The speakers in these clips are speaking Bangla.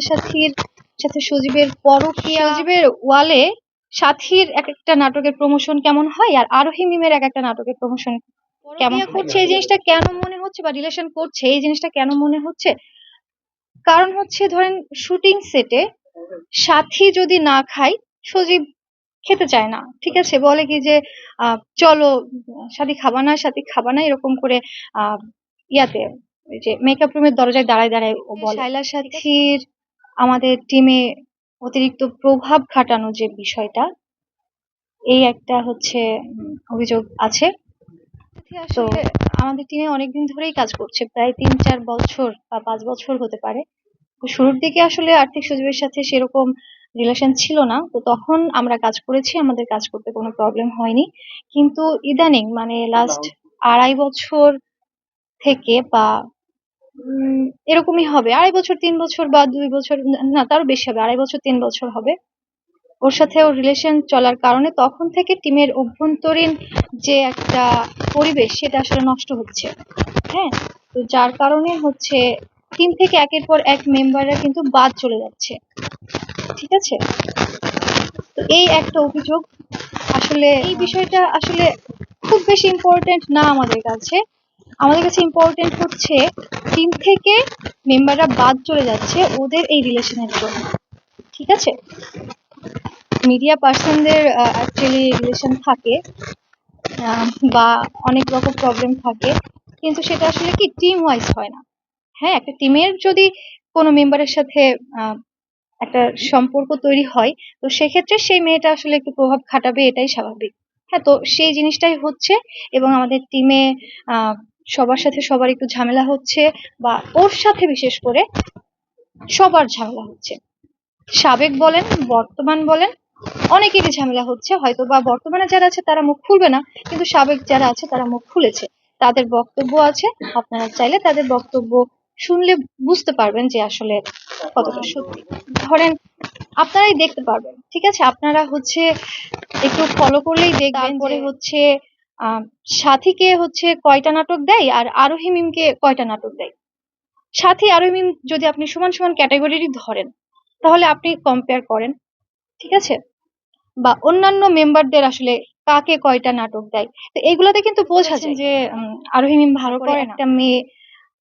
সাথীর সাথে সজীবের পরকীয়া সজীবের ওয়ালে সাথীর এক একটা নাটকের প্রমোশন কেমন হয়? আর আরোহী মিমের এক একটা নাটকের প্রমোশন কেমন করছে এই জিনিসটা কেন মনে হচ্ছে বা রিলেশন করছে? এই জিনিসটা কেন মনে হচ্ছে? কারণ হচ্ছে ধরেন শুটিং সেটে সাথী যদি না খায় সজীব খেতে চায় না। ঠিক আছে? বলে কি যে আহ, চলো সাথী খাবা না সাথী খাবা না এরকম করে আহ, ইয়াতে ওই যে মেকআপ রুমের দরজায় দাঁড়ায় দাঁড়ায় ও বলে। শাইলা সাথীর আমাদের টিমে অতিরিক্ত প্রভাব খাটানো যে বিষয়টা এই একটা হচ্ছে অভিযোগ আছে। তো আমাদের টিমে অনেকদিন ধরেই কাজ করছে প্রায় তিন চার বছর বা পাঁচ বছর হতে পারে। শুরুর দিকে আসলে আর্থিক সজীবের সাথে সেরকম রিলেশন ছিল না। তো তখন আমরা কাজ করেছি আমাদের কাজ করতে কোনো প্রবলেম হয়নি। কিন্তু ইদানিং মানে লাস্ট আড়াই বছর থেকে বা উম, এরকমই হবে। আড়াই বছর তিন বছর বা দুই বছর না তারও বেশি হবে। আড়াই বছর তিন বছর হবে। ওর সাথে ওর রিলেশন চলার কারণে তখন থেকে টিমের অভ্যন্তরীণ যে একটা পরিবেশ সেটা আসলে নষ্ট হচ্ছে। হ্যাঁ? তো যার কারণে হচ্ছে টিম থেকে একের পর এক মেম্বাররা কিন্তু বাদ চলে যাচ্ছে। ঠিক আছে? তো এই একটা অভিযোগ। আসলে এই বিষয়টা আসলে খুব বেশি ইম্পর্টেন্ট না আমাদের কাছে। আমাদের কাছে ইম্পর্টেন্ট হচ্ছে টিম থেকে মেম্বাররা বাদ চলে যাচ্ছে ওদের এই রিলেশনের জন্য। ঠিক আছে? মিডিয়া পার্সনদের অ্যাকচুয়ালি রিলেশন থাকে বা অনেক রকম প্রবলেম থাকে। কিন্তু সেটা আসলে কি টিম ওয়াইজ হয় না। হ্যাঁ একটা টিমের যদি কোনো মেম্বারের সাথে একটা সম্পর্ক তৈরি হয়, তো সেক্ষেত্রে সেই মেয়েটা আসলে একটু প্রভাব খাটাবে, এটাই স্বাভাবিক। হ্যাঁ তো সেই জিনিসটাই হচ্ছে এবং আমাদের টিমে সবার সাথে সবার একটু ঝামেলা হচ্ছে বা ওর সাথে বিশেষ করে সবার ঝামেলা হচ্ছে। সাবেক বলেন বর্তমান বলেন অনেকেরই ঝামেলা হচ্ছে। হয়তো বা বর্তমানে যারা আছে তারা মুখ খুলবে না কিন্তু সাবেক যারা আছে তারা মুখ খুলেছে। তাদের বক্তব্য আছে আপনারা চাইলে তাদের বক্তব্য শুনলে বুঝতে পারবেন যে আসলে কতটা সত্যি। ধরেন আপনারাই দেখতে পারবেন ঠিক আছে? আপনারা হচ্ছে একটু ফলো করলেই দেখবেন পরে হচ্ছে আহ, সাথীকে হচ্ছে কয়টা নাটক দেয় আর আরোহী মিমকে কয়টা নাটক দেয়? সাথী আরোহী মিম যদি আপনি সমান সমান ক্যাটাগরিরই ধরেন তাহলে আপনি কম্পেয়ার করেন ঠিক আছে? বা অন্যান্য মেম্বারদের আসলে কাকে কয়টা নাটক দেয়? তো এগুলোতে কিন্তু বোঝা যায় যে আরোহী মিম ভালো করে একটা মেয়ে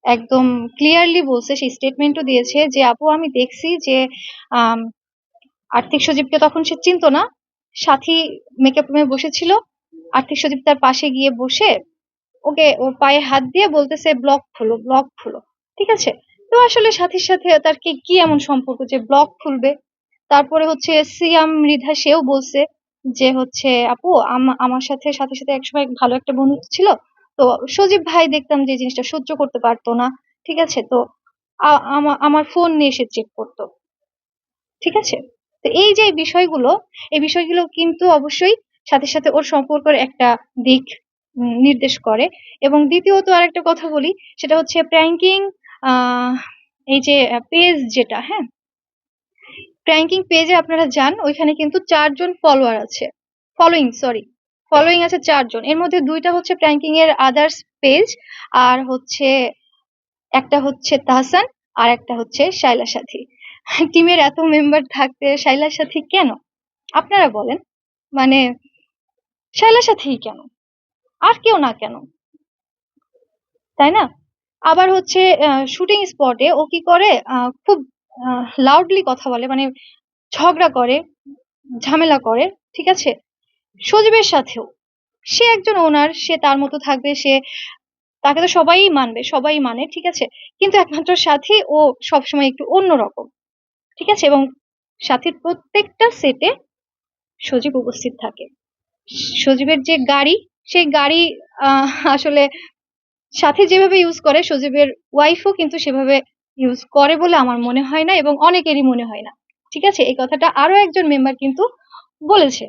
একদম ক্লিয়ারলি বলছে সেই স্টেটমেন্টও দিয়েছে যে আপু আমি দেখছি যে আর্থিক সজীবকে তখন সে চিনতো না। সাথী মেকআপ রুমে বসেছিল আর্থিক সজীব তার পাশে গিয়ে বসে ওকে ওর পায়ে হাত দিয়ে বলতেছে, ব্লক খুলো ব্লক খুলো। ঠিক আছে? তো আসলে সাথে সাথে তার কি কি এমন সম্পর্ক যে ব্লক খুলবে? তারপরে হচ্ছে সিয়াম মৃধা সেও বলছে যে হচ্ছে, আপু, আম- আমার সাথে সাথে সাথে একসময় ভালো একটা বন্ধুত্ব ছিল। তো সজীব ভাই দেখতাম যে জিনিসটা সহ্য করতে পারতো না। ঠিক আছে? তো আমার ফোন নিয়ে এসে চেক করতো। ঠিক আছে? তো এই যে বিষয়গুলো, এই বিষয়গুলো কিন্তু অবশ্যই সাথে সাথে ওর সম্পর্কের একটা দিক নির্দেশ করে। এবং দ্বিতীয়ত আর একটা কথা বলি, সেটা হচ্ছে প্র্যাঙ্কিং এই যে পেজ যেটা হ্যাঁ? প্র্যাঙ্কিং পেজে আপনারা যান, ওইখানে কিন্তু চারজন ফলোয়ার আছে। ফলোইং সরি ফলোইং আছে চারজন। এর মধ্যে দুইটা হচ্ছে প্র্যাঙ্কিং এর আদার্স পেজ আর হচ্ছে একটা হচ্ছে তাহসান, আর একটা হচ্ছে শাইলা সাথী। টিমের এত মেম্বার থাকতে শাইলার সাথী কেন? আপনারা বলেন। মানে শাইলার সাথেই কেন? আর কেউ না কেন? তাই না? আবার হচ্ছে শুটিং স্পটে ও কি করে? খুব লাউডলি কথা বলে মানে ঝগড়া করে, ঝামেলা করে, ঠিক আছে? সজীবের সাথেও। সে একজন ওনার সে তার মতো থাকবে, সে তাকে তো সবাই মানবে, সবাই মানে ঠিক আছে? কিন্তু একমাত্র সাথী ও সবসময় একটু অন্যরকম, ঠিক আছে? এবং সাথীর প্রত্যেকটা সেটে সজীব উপস্থিত থাকে। সজীবের যে গাড়ি, সেই গাড়ি আসলে সাথে যেভাবে ইউজ করে, সজীবের ওয়াইফও কিন্তু সেভাবে ইউজ করে বলে আমার মনে হয় না এবং অনেকেরই মনে হয় না। ঠিক আছে? এই কথাটা আরও একজন মেম্বার কিন্তু বলেছে।